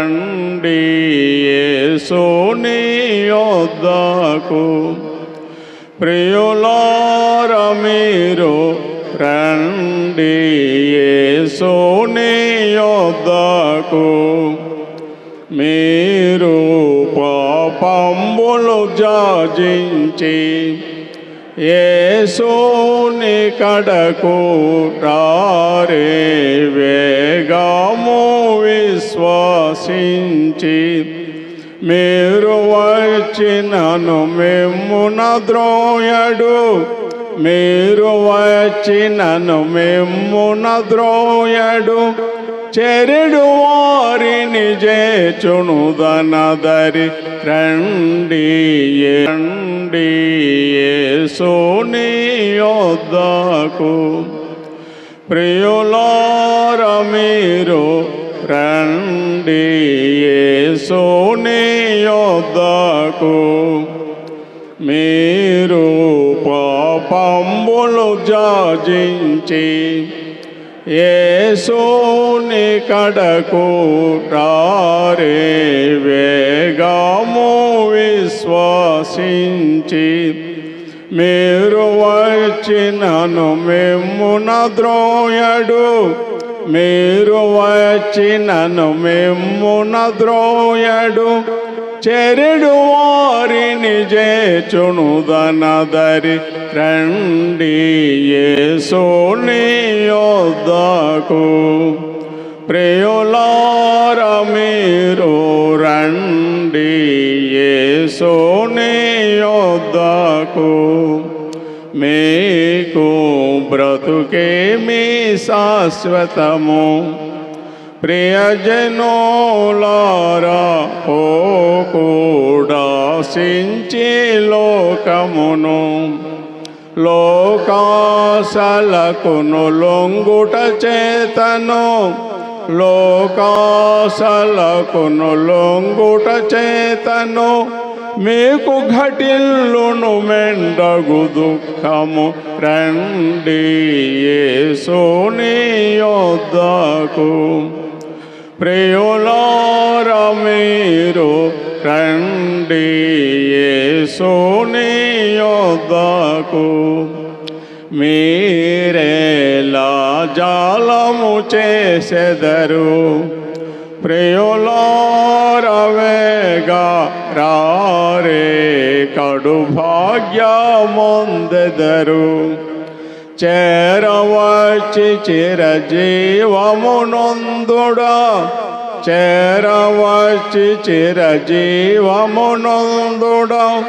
రండి యేసుని యొద్దకు. ప్రియులార మీరు రండి యేసుని యొద్దకు. మీరు పాపంబులు జాజించి ఏ సోని కడకు రారే. వచ్చినను మిమ్మున ద్రోయడు మీరు వచ్చినను మిమ్మున ద్రోయడు చెరుడు వారిని చేచునుదనదరి రండి రండి యేసుని యొద్దకు. ప్రియులార మీరు రండి మీరు పాపంబులు జాజించి ఏసోని కడకు రారే వేగము విశ్వసించి మీరు వచ్చినను మిమ్మున ద్రోయడు. మీరు వచ్చినను మిమ్మున ద్రోయడు చెరుడు వారిని చేచునుదనదరి రండి యేసుని యొద్దకు. ప్రియులార మీరు రండి యేసుని యొద్దకు. మీకు బ్రతుకే మీ శాశ్వతము. ప్రియజనోలారా ఓ కూడా సించి లోకమును. లోకాసలకును లొంగుట చేతను. లోకాసలకును లొంగుట చేతను మీకు ఘటిల్లును మెండగు దుఃఖము. రండి యేసుని యొద్దకు. ప్రియులార మీరు రండి యేసుని యొద్దకు. మీరేలా జాలము చేసెదరు. ప్రియులారవేగా రారే కడు భాగ్యమొందెదరు. చేరవచ్చి చిరజీవమునందుడా. చేరవచ్చి చిరజీవమునందుడా.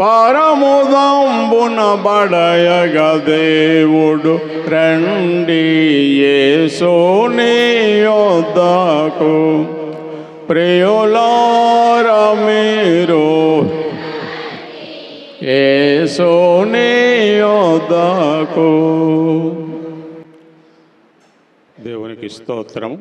పరముదంబున బడయగ దేవుడు రండి యేసుని యొద్దకు. ప్రియులార మీరు యేసుని యొద్దకు. దేవునికి స్తోత్రం.